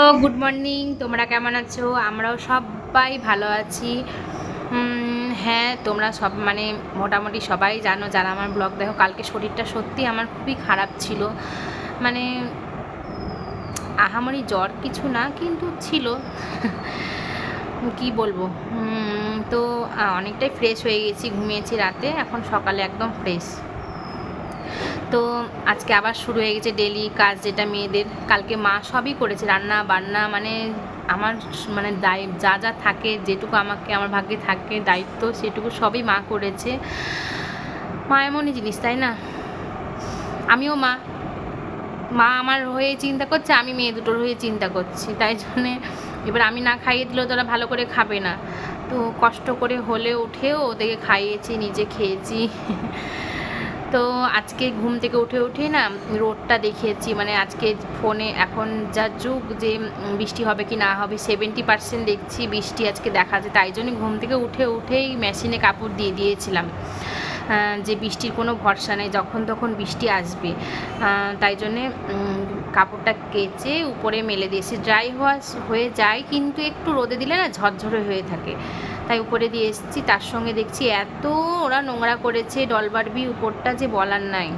তো good morning তোমরা কেমন আছো? আমরাও সবাই ভালো আছি। হ্যাঁ তোমরা সব মানে মোটামুটি সবাই জানো যারা আমার ব্লগ দেখো, কালকে শরীরটা সত্যি আমার খুবই খারাপ ছিল। মানে আহামরি জ্বর কিছু না, কিন্তু ছিল। কি বলব? তো অনেকটাই ফ্রেশ হয়ে গেছি, ঘুমিয়েছি রাতে, এখন সকালে একদম ফ্রেশ তো আজকে আবার শুরু হয়ে গেছে ডেলি কাজ যেটা মেয়েদের। কালকে মা সবই করেছে, রান্না, বান্না মানে আমার মানে দায় যা যা থাকে, যেটুকু আমাকে, আমার ভাগ্যে থাকে, দায়িত্ব, সেটুকু সবই মা করেছে। মা এমনই জিনিস, তাই না? আমিও মা। মা আমার হয়ে চিন্তা করছে, আমি মেয়ে দুটোর হয়ে চিন্তা করছি। তাই জন্যে এবার আমি না খাইয়ে দিলেও তোরা ভালো করে খাবে না। তো কষ্ট করে হলে উঠেও ওদেরকে খাইয়েছি, নিজে খেয়েছি। তো আজকে ঘুম থেকে উঠে উঠে না রোডটা দেখিয়েছি মানে আজকে ফোনে এখন যা যুগ যে বৃষ্টি হবে কি না হবে সেভেন্টি পার্সেন্ট দেখছি বৃষ্টি আজকে দেখা যায়। তাই জন্য ঘুম থেকে উঠে উঠেই মেশিনে কাপড় দিয়ে দিয়েছিলাম। যে বৃষ্টির কোনো ভরসা নেই, যখন তখন বৃষ্টি আসবে। তাই জন্যে কাপড়টা কেচে উপরে মেলে দিয়েছি। ড্রাই হওয়া হয়ে যায়, কিন্তু একটু রোদে দিলে না ঝরঝরে হয়ে থাকে। তাই উপরে দিয়ে এসেছি, তার সঙ্গে দেখছি এত ওরা নোংরা করেছে, ডলবারবি উপরটা যে বলার নাই।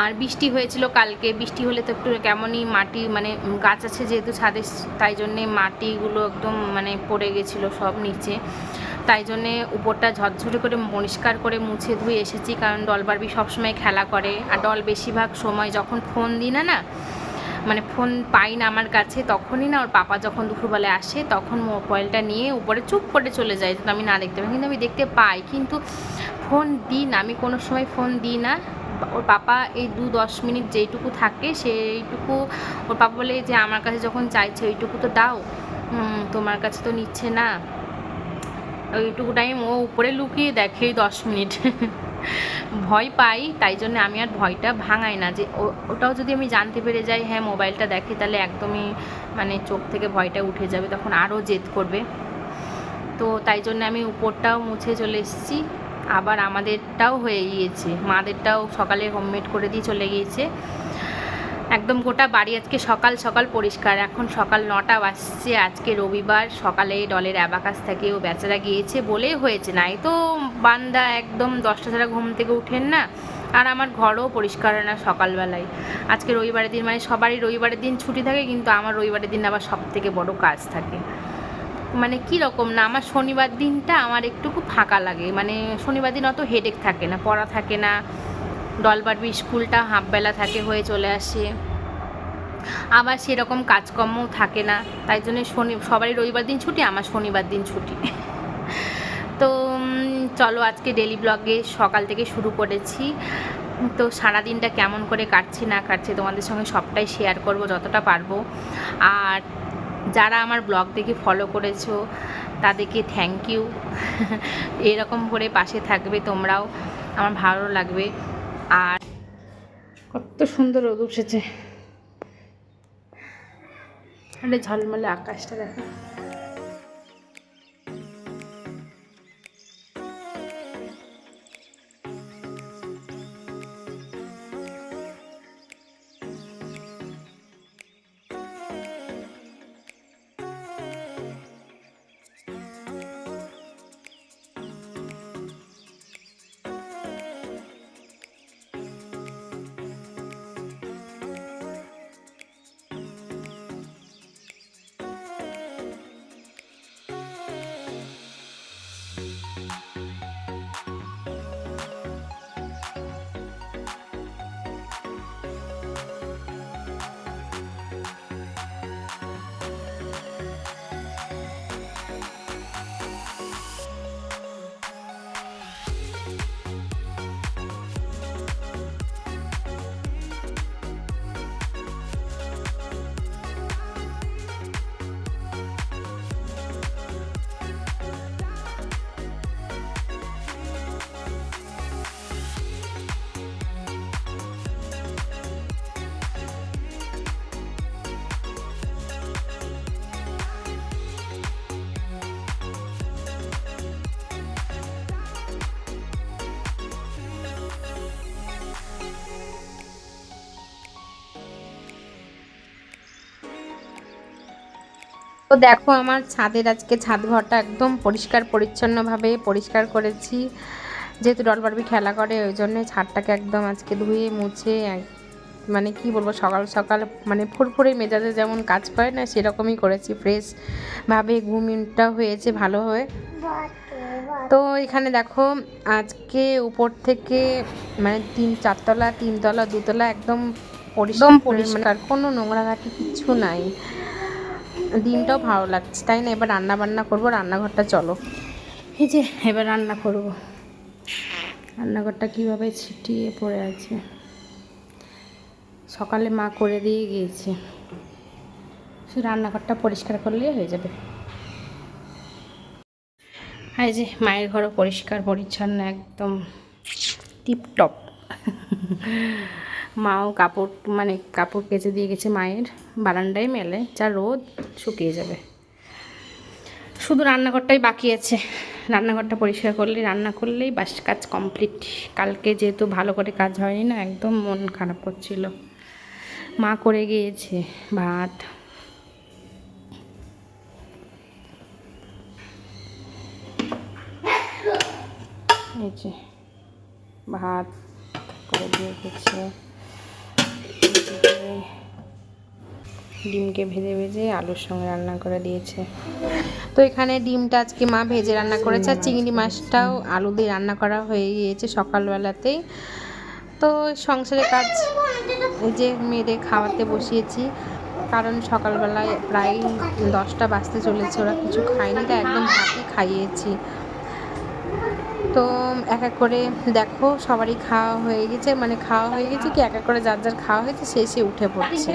আর বৃষ্টি হয়েছিল কালকে, বৃষ্টি হলে তো একটু কেমনই মাটি মানে গাছ আছে যেহেতু ছাদে, তাই জন্যে মাটিগুলো একদম মানে পড়ে গেছিল সব নিচে। তাই জন্যে উপরটা ঝরঝরে করে পরিষ্কার করে মুছে ধুয়ে এসেছি, কারণ ডল বারবি সবসময় খেলা করে। আর ডল বেশিরভাগ সময় যখন ফোন দিই না না মানে ফোন পাই না আমার কাছে, তখনই না ওর পাপা যখন দুপুরবেলায় আসে, তখন মোবাইলটা নিয়ে উপরে চুপ করে চলে যায়। যাতে আমি না দেখতে পাই, কিন্তু আমি দেখতে পাই। কিন্তু ফোন দিই না, আমি কোনো সময় ফোন দিই না। ওর পাপা এই দু দশ মিনিট যেইটুকু থাকে, সেইটুকু ওর পাপা বলে যে, আমার কাছে যখন চাইছে ওইটুকু তো দাও। তোমার কাছে তো নিচ্ছে না। ওইটুকু টাইম ও উপরে লুকিয়ে দেখে দশ মিনিট। ভয় পাই, তাই জন্য আমি আর ভয়টা ভাঙাই না। যে ওটাও যদি আমি জানতে পেরে যাই হ্যাঁ মোবাইলটা দেখে, তাহলে একদমই মানে চোখ থেকে ভয়টা উঠে যাবে, তখন আরও জেদ করবে। তো তাই জন্য আমি উপরটাও মুছে চলে এসেছি। আবার আমাদেরটাও হয়ে গিয়েছে। মাদেরটাও সকালে হোমমেড করে দিয়ে চলে গিয়েছে। একদম গোটা বাড়ি আজকে সকাল সকাল পরিষ্কার। এখন সকাল নটা বাজছে, আজকে রবিবার। সকালে ডলের অ্যাবাকাস থেকে ও বেচারা গিয়েছে বলেই হয়েছে। নাই তো বান্দা একদম দশটা ছাড়া ঘুম থেকে উঠেন না, আর আমার ঘরও পরিষ্কার হয় না সকালবেলায়। আজকে রবিবারের দিন মানে সবারই রবিবারের দিন ছুটি থাকে, কিন্তু আমার রবিবারের দিন আবার সব থেকে বড় কাজ থাকে। মানে কি রকম না, আমার শনিবার দিনটা আমার একটুকু ফাঁকা লাগে। মানে শনিবার দিন অত হেডেক থাকে না, পড়া থাকে না। ডলবারবি স্কুলটা হাফবেলা থাকে হয়ে চলে আসে। আবার সেরকম কাজকর্মও থাকে না। তাই জন্য শনি, সবারই রবিবার দিন ছুটি, আমার শনিবার দিন ছুটি। তো চলো আজকে ডেলি ব্লগে সকাল থেকে শুরু করেছি। তো সারা দিনটা কেমন করে কাটছি, না কাটছি তোমাদের সঙ্গে সবটাই শেয়ার করব যতটা পারব। আর যারা আমার ব্লগ দেখে ফলো করেছ, তাদেরকে থ্যাংক ইউ এরকম করে পাশে থাকবে তোমরাও। আমার ভালো লাগবে। আর কত সুন্দর রোদ উঠেছে। ঝলমলে আকাশটা দেখো। তো দেখো আমার ছাদের আজকে ছাদ ঘরটা একদম পরিষ্কার পরিচ্ছন্নভাবে পরিষ্কার করেছি। যেহেতু ডল বারবি খেলা করে ওই জন্য ছাদটাকে একদম আজকে ধুয়ে মুছে মানে কি বলব সকাল সকাল মানে ফুরফুরে মেজাজে যেমন কাজ করে না সেরকমই করেছি। ফ্রেশ ভাবে ঘুমিনটা হয়েছে ভালো হয়ে। তো এখানে দেখো আজকে উপর থেকে মানে তিন চারতলা তিনতলা দুতলা একদম পরিষ্কার পরিষ্কার। কোনো নোংরাঘাটি কিছু নাই। দিনটাও ভালো লাগছে। তাই না? এবার রান্না বান্না করব, রান্নাঘরটা চলো। এই যে, এবার রান্না করব। রান্নাঘরটা কীভাবে ছিটিয়ে পড়ে আছে? সকালে মা করে দিয়ে গিয়েছে। সে রান্নাঘরটা পরিষ্কার করলেই হয়ে যাবে। আর যে, মায়ের ঘরও পরিষ্কার, পরিচ্ছন্ন, একদম টিপটপ। মাও কাপড় মানে কাপড় কেচে দিয়ে গেছে মায়ের বারান্দায় মেলে, যা রোদ শুকিয়ে যাবে। শুধু রান্নাঘরটাই বাকি আছে। রান্নাঘরটা পরিষ্কার করলে, রান্না করলেই বাস কাজ কমপ্লিট কালকে যেহেতু ভালো করে কাজ হয়নি না, একদম মন খারাপ করছিল। মা করে গিয়েছে ভাত। ভাত করে দিয়ে গেছে। ডিমকে ভেজে ভেজে আলুর সঙ্গে রান্না করে দিয়েছে। তো এখানে ডিমটা আজকে মা ভেজে রান্না করেছে আর চিংড়ি মাছটাও আলু দিয়ে রান্না করা হয়ে গিয়েছে সকালবেলাতেই। তো সংসারের কাজ যে মেয়েদের খাওয়াতে বসিয়েছি, কারণ সকালবেলায় প্রায় দশটা বাজতে চলেছে, ওরা কিছু খায়নি তা একদম ভাতই খাইয়েছি। তো এক এক করে দেখো সবারই খাওয়া হয়ে গেছে মানে খাওয়া হয়ে গেছে কি এক এক করে যার যার খাওয়া হয়েছে, সে সে উঠে পড়ছে।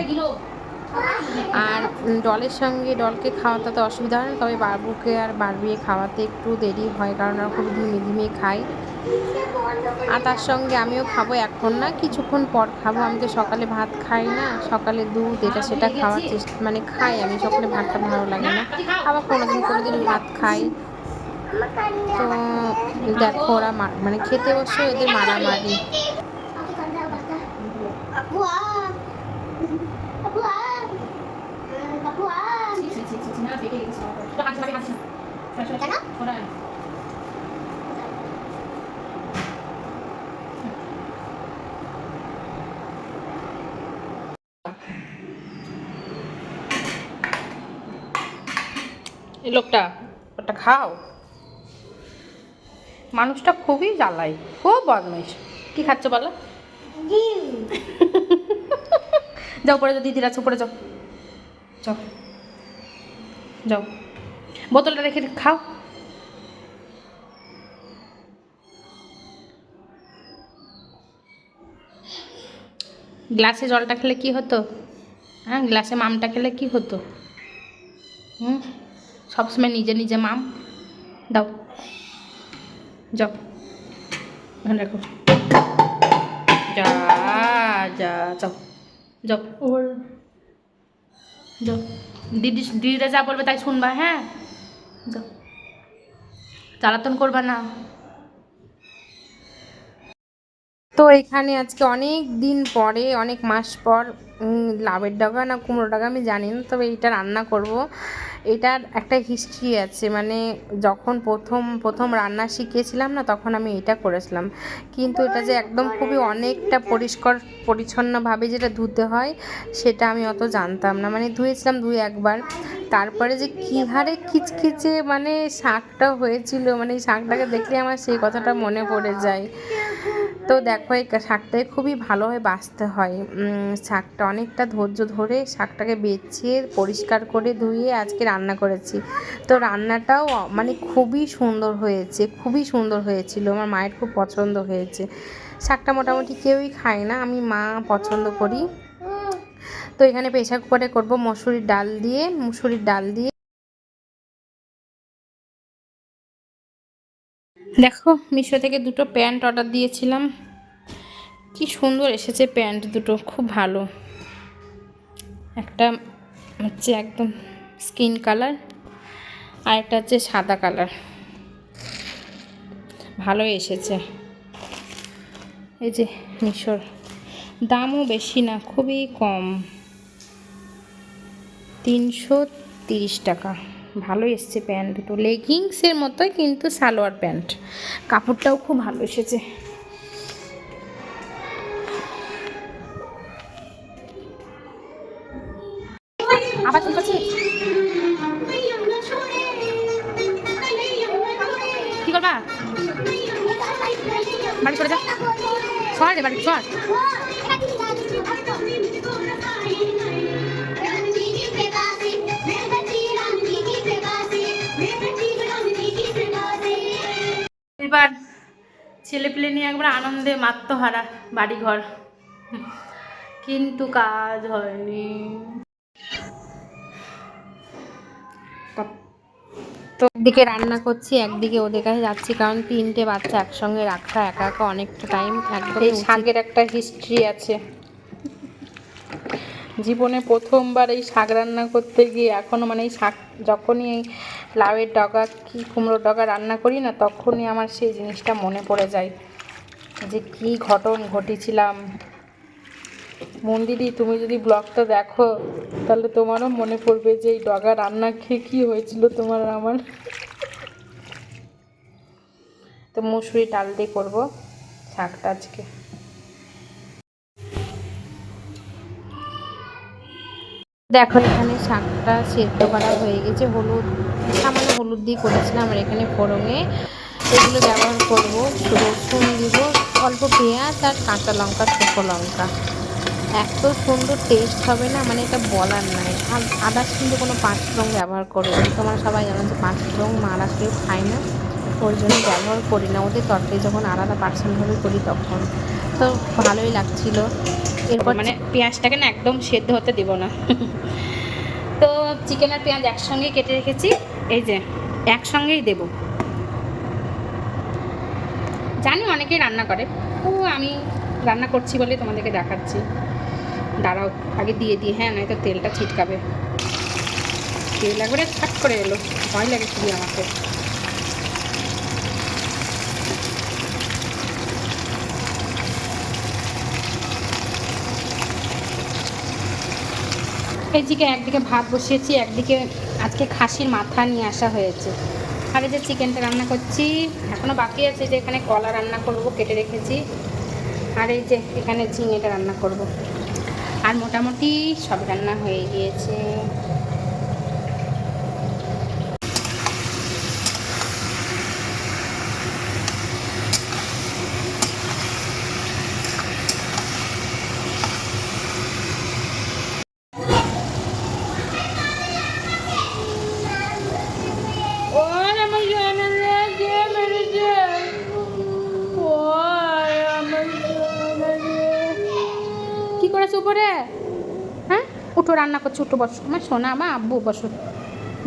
আর ডলের সঙ্গে ডলকে খাওয়াতে তো অসুবিধা হয় না তবে বাবুকে আর বারবিয়ে খাওয়াতে একটু দেরি হয় কারণ ওরা খুব ধিমে ধিমে খায়। আর তার সঙ্গে আমিও খাব এখন না কিছুক্ষণ পর খাব। আমি তো সকালে ভাত খাই না সকালে দুধ এটা সেটা খাওয়ার চেষ্টা মানে খাই আমি সকালে ভাতটা ভালো লাগে না। আবার কোনোদিন কোনোদিন ভাত খাই। তো দেখো ওরা মা- মানে খেতে বসে এদের মারামারি। এই লোকটা ওটা খাও। মানুষটা খুবই জ্বালাই খুব বদমাইশ। কি খাচ্ছ বলো? যাও পরে যাও দিদিরা উপরে যাও। যাও। যাও। বোতলটা রেখে খাও। গ্লাসে জলটা খেলে কি হতো? হ্যাঁ গ্লাসে মামটা খেলে কি হতো? হুম সবসময় নিজে নিজে মাম। দাও। যাও। রাখো। যা যা যাও। যাও। দিদি দিদিরা যা বলবে তাই শুনবা হ্যাঁ? যাও জ্বালাতন করবা না। তো এখানে আজকে অনেক দিন পরে অনেক মাস পর লাউয়ের ডগা না কুমড়ো ডগা আমি জানি না, তবে এইটা রান্না করব। এটার একটা হিস্ট্রি আছে মানে যখন প্রথম প্রথম রান্না শিখিয়েছিলাম না, তখন আমি এটা করেছিলাম। কিন্তু এটা যে একদম খুবই অনেকটা পরিষ্কার, পরিচ্ছন্নভাবে যেটা ধুতে হয়, সেটা আমি অত জানতাম না। মানে ধুয়েছিলাম দুই, একবার। তারপরে যে কী হারে খিচখিচে মানে শাকটা হয়েছিল মানে এই শাকটাকে দেখলে আমার সেই কথাটা মনে পড়ে যায়। তো দেখো, এই শাকটাকে খুবই ভালোভাবে বাছতে হয়। শাকটা অনেকটা ধৈর্য ধরে শাকটাকে বেছে পরিষ্কার করে ধুয়ে আজকে রান্না করেছি। তো রান্নাটাও মানে খুবই সুন্দর হয়েছে, খুবই সুন্দর হয়েছিল। আমার মায়ের খুব পছন্দ হয়েছে। শাকটা মোটামুটি কেউই খায় না, আমি মা পছন্দ করি। তো এখানে প্রেশার কুকারে করব মসুরির ডাল দিয়ে, মুসুরির ডাল দিয়ে দেখো, মিশো থেকে দুটো প্যান্ট অর্ডার দিয়েছিলাম। কি সুন্দর এসেছে প্যান্ট দুটো, খুব ভালো। একটা হচ্ছে একদম স্কিন কালার, আর একটা হচ্ছে সাদা কালার। ভালো এসেছে। এই যে মিশোর দামও বেশি না, খুবই কম। তিনশো তিরিশ টাকা। ভালো এসছে প্যান্ট। দুটো লেগিংসের মতোই কিন্তু সালোয়ার প্যান্ট। কাপড়টাও খুব ভালো এসেছে। একবার আনন্দে মাত্মহারা বাড়িঘর। কিন্তু কাজ হয়নি। তো একদিকে রান্না করছি একদিকে ওদের কাছে যাচ্ছি কারণ তিনটে বাচ্চা একসঙ্গে রাখা একা একা অনেকটা টাইম একদম এই শাকের একটা হিস্ট্রি আছে। জীবনে প্রথমবার এই শাক রান্না করতে গিয়ে এখনও মানে এই শাক যখনই এই লাউয়ের ডগা কি কুমড়োর ডগা রান্না করি না তখনই আমার সেই জিনিসটা মনে পড়ে যায়। যে কি ঘটন ঘটিছিলাম। মন্দিরি, তুমি যদি ব্লগটা দেখো, তাহলে তোমারও মনে পড়বে যে এই ডগা রান্না খেয়ে কী হয়েছিল তোমার আমার। তো মুসুরি ডাল দিয়ে করব শাকটা আজকে। দেখো, এখানে শাকটা সেদ্ধ করা হয়ে গেছে। হলুদ, সামান্য হলুদ দিয়ে করেছিলাম এখানে ফোড়ঙে এগুলো ব্যবহার করব। রসুন দিব অল্প পেঁয়াজ আর কাঁচা লঙ্কা শুকো লঙ্কা। এত সুন্দর টেস্ট হবে না? মানে এটা বলার নাই। আর আদার্স কিন্তু কোনো পাঁচ রং ব্যবহার করবে না। তোমরা সবাই জানো যে পাঁচ রং মারা কেউ খায় না। ওর জন্য ব্যবহার করি না। ওদের তরকারি যখন আলাদা পার্সেন্টভাবে করি তখন। তো ভালোই লাগছিল। এরপর মানে পেঁয়াজটাকে না একদম সেদ্ধ হতে দিব না। তো চিকেন আর পেঁয়াজ একসঙ্গে কেটে রেখেছি। এই যে একসঙ্গেই দেব। জানি অনেকেই রান্না করে। তো আমি রান্না করছি বলে তোমাদেরকে দেখাচ্ছি। দাঁড়াও, আগে দিয়ে দিই হ্যাঁ নয়তো তেলটা ছিটকাবে। তেল একবারে ছাট করে এলো, ভয় লাগে খুবই আমাকে। এইদিকে একদিকে ভাত বসিয়েছি, একদিকে আজকে খাসির মাথা নিয়ে আসা হয়েছে। আর যে চিকেনটা রান্না করছি এখনও বাকি আছে যে এখানে কলা রান্না করব, কেটে রেখেছি। আর এই যে এখানে ঝিঙেটা রান্না করব। আর মোটামুটি সব রান্না হয়ে গিয়েছে ওর আমার জানা নেই কে মেরেছে ওর আমার জানা নেই। কি করেছে উপরে? হ্যাঁ? উঠো, রান্না করছি, উঠো, বসো। আমার সোনা, আমার আব্বু, বসো।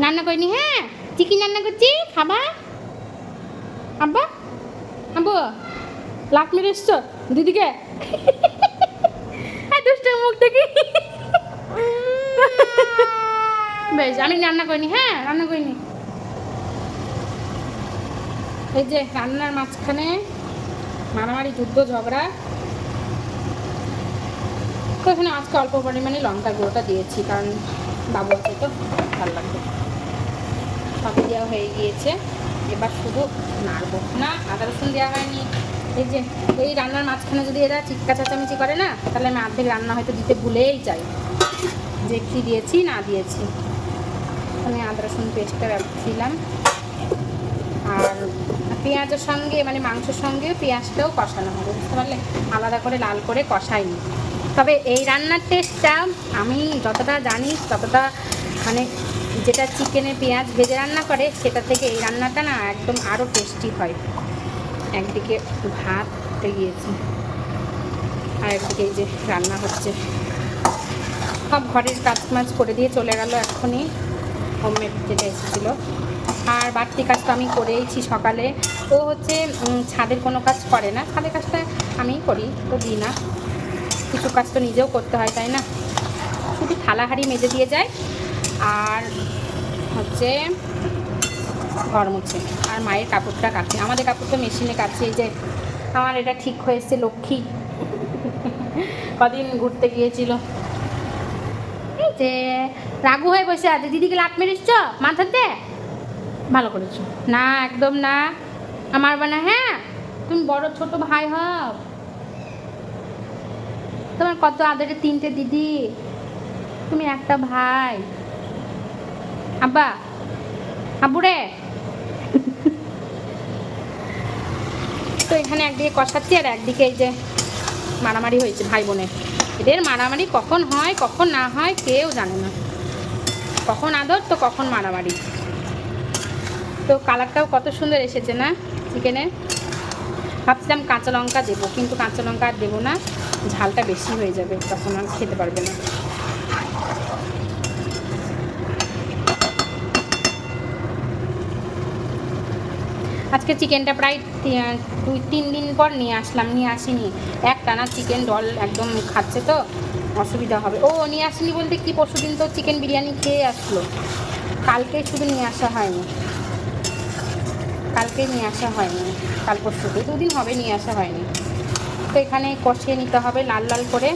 রান্না করিনি হ্যাঁ? চিকেন রান্না করছি? খাবা আব্বা? আব্বু লাখ মেরে এসছো? দিদিকে? দুষ্টের মুখ দেখি। বেশ, আমি রান্না করিনি হ্যাঁ? রান্না করিনি। এই যে, রান্নার মাঝখানে মারামারি, যুদ্ধ, ঝগড়া। তো এখানে আজকে অল্প পরিমাণে লঙ্কা গুঁড়োটা দিয়েছি, কারণ বাবু আছে তো, ভালো লাগবে। সবই দেওয়া হয়ে গিয়েছে। এবার শুধু নাড়বো। না, আদা রসুন দেওয়া হয়নি। এই যে, এই রান্নার মাঝখানে যদি এরা চিৎকা চাচামেচি করে না, তাহলে আমি অর্ধেক রান্না হয়তো দিতে ভুলেই যাই। যে কী দিয়েছি, না দিয়েছি। আমি আদা রসুন পেস্টটা দিলাম। আর পেঁয়াজের সঙ্গে মানে মাংসের সঙ্গে পেঁয়াজটাও কষানো হবে, বুঝতে পারলে? আলাদা করে লাল করে কষাইনি। তবে এই রান্নার টেস্টটা আমি যতটা জানি, ততটা মানে যেটা চিকেনে পেঁয়াজ ভেজে রান্না করে, সেটা থেকে এই রান্নাটা না একদম আরও টেস্টি হয়। একদিকে ভাত হতে গিয়েছে, আর একদিকে এই যে রান্না হচ্ছে। সব ঘরের কাজ মাজ করে দিয়ে চলে গেল এক্ষুনি হোমমেড যেটা এসেছিল। আর বাড়তি কাজ তো আমি করেইছি সকালে। ও হচ্ছে ছাদের কোনো কাজ করে না। ছাদের কাজটা আমিই করি, তো দিই না। কিছু কাজ তো নিজেও করতে হয়, তাই না? শুধু থালা হাঁড়ি মেজে দিয়ে যায় আর হচ্ছে ঘর মুছে আর মায়ের কাপড়টা কাটে আমাদের কাপড় তো মেশিনে কাটছে এই যে আমার এটা ঠিক হয়েছে লক্ষ্মী। কদিন ঘুরতে গিয়েছিল। এই হয়েছে রাগু হয়ে বসে আছে। দিদিকে লাট মেরেছ? মাথাতে ভালো করেছ। না, একদম না। আমার বানা হ্যাঁ? তুমি বড় ছোট ভাই হও। তোমার কত আদরে তিনটে দিদি? তুমি একটা ভাই। আব্বা আব্বু রে তো এখানে একদিকে কষাচ্ছি আর একদিকে এই যে মারামারি হয়েছে ভাই বোনের। এদের মারামারি কখন হয়, কখন না হয় কেউ জানে না। কখন আদর তো কখন মারামারি। তো কালারটাও কত সুন্দর এসেছে না? চিকেনের ভাবছিলাম কাঁচা লঙ্কা দেবো, কিন্তু কাঁচা লঙ্কা আর দেবো না। ঝালটা বেশি হয়ে যাবে, তখন আর খেতে পারবে না। আজকে চিকেনটা প্রায় দুই, তিন দিন পর নিয়ে আসলাম, নিয়ে আসিনি। এক টানা চিকেন ডল একদম খাচ্ছে তো, অসুবিধা হবে। ও, নিয়ে আসিনি বলতে কি পরশু দিন তো চিকেন বিরিয়ানি খেয়ে আসলো। কালকে শুধু নিয়ে আসা হয়নি। কালকে নিয়ে আসা হয়নি, কাল পরশুতে দুদিন হবে নিয়ে আসা হয়নি। তো এখানে কষিয়ে নিতে হবে লাল লাল করে।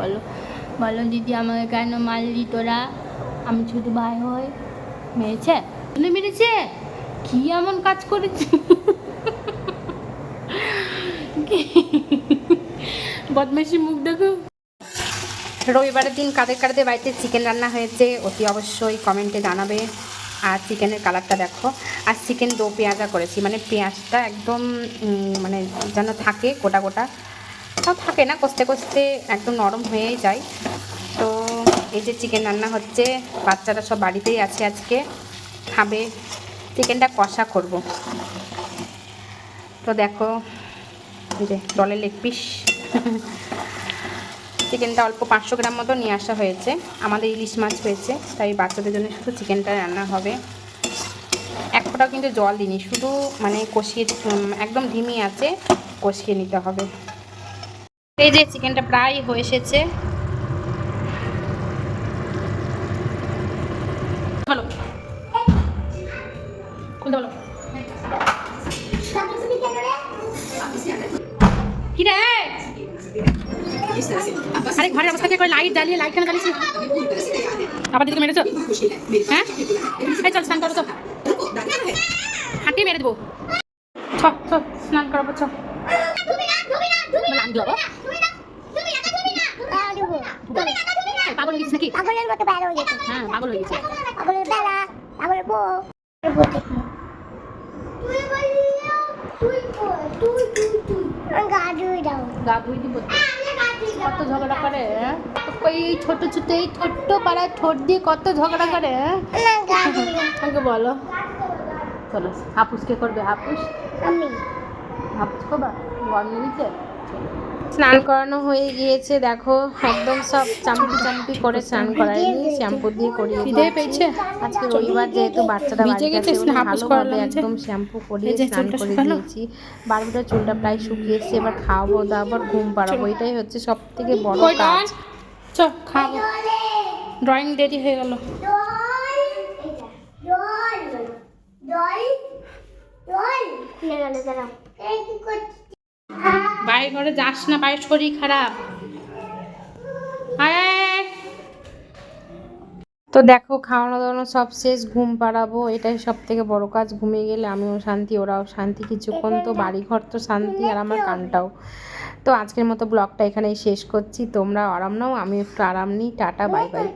বলো। বলো দিদি আমাকে কেন মারলি তোরা? আমি ছোট ভাই হই মেরেছে? মেরেছে? কি এমন কাজ করেছি বদমাইশি মুখ দেখো। রবিবারের দিন কাদের কাদের বাড়িতে চিকেন রান্না হয়েছে, অতি অবশ্যই কমেন্টে জানাবে। আর চিকেনের কালারটা দেখো। আর চিকেন দো পেঁয়াজা করেছি মানে পেঁয়াজটা একদম মানে যেন থাকে গোটা গোটা। তাও থাকে না, কষতে কষতে একদম নরম হয়েই যায়। তো এই যে চিকেন রান্না হচ্ছে, বাচ্চারা সব বাড়িতেই আছে আজকে। খাবে। চিকেনটা কষা করব। তো দেখো, এই যে ডলের লেগ পিস চিকেনটা অল্প পাঁচশো গ্রাম মতো নিয়ে আসা হয়েছে। আমাদের ইলিশ মাছ হয়েছে, তাই বাচ্চাদের জন্য শুধু চিকেনটা রান্না হবে। এক ফোঁটাও কিন্তু জল দিইনি, শুধু মানে কষিয়ে একদম ধিমি আছে, কষিয়ে নিতে হবে। এই যে চিকেনটা প্রায় হয়ে এসেছে লাইট জ্বালিয়ে লাইট কেন জ্বালিয়েছি আবার দিদিকে মেরেছো? হ্যাঁ? এই চল স্নান করো তো হাঁটি মেরে দেবো। ছ ছ স্নান করব ছ পাগল হয়ে গেছিস নাকি? পাগলের মতো বেড়া হয়ে গেছে হ্যাঁ পাগল হয়ে গেছে পাগলের বেড়া পাগলের বউ। গা ধুই দিব কত ঝগড়া করে হ্যাঁ? ওই ছোট ছোট এই ছোট্ট পাড়ায় ঠোঁট দিয়ে কত ঝগড়া করে হ্যাঁ? না গা ধুই দাও আমাকে বলো। চলো হাপুস কে করবে হাপুস? আমি। হাপুস করবা? গরম লেগেছে স্নান করানো হয়ে গিয়েছে দেখো একদম সব চাম্পি চাম্পি করে স্নান করাইনি শ্যাম্পু দিয়ে করিয়ে খিদে পেয়েছে? আজকে রবিবার যেহেতু বাচ্চারা ভিজে গেছে, ভালোভাবে একদম শ্যাম্পু করিয়ে স্নান করে দিয়েছি। বারবিটা চুলটা প্রায় শুকিয়ে এসছে এবার খাওয়াবো দাবার ঘুম পাড়াবো এটাই হচ্ছে সব থেকে বড় কাজ। চ খাব ড্রয়িং দেরি হয়ে গেল। বাইরে ঘরে যাস না বাইরে শরীর খারাপ। তো দেখো, খাওয়ানো দাওয়ানো সব শেষ, ঘুম পাড়াবো, এটাই সব থেকে বড় কাজ, ঘুমিয়ে গেলে আমিও শান্তি, ওরাও শান্তি কিছুক্ষণ। তো বাড়িঘর তো শান্তি আর আমার কানটাও। তো আজকের মতো ব্লগটা এখানেই শেষ করছি তোমরা আরাম নাও আমি একটু আরাম নিই, টাটা, বাই বাই।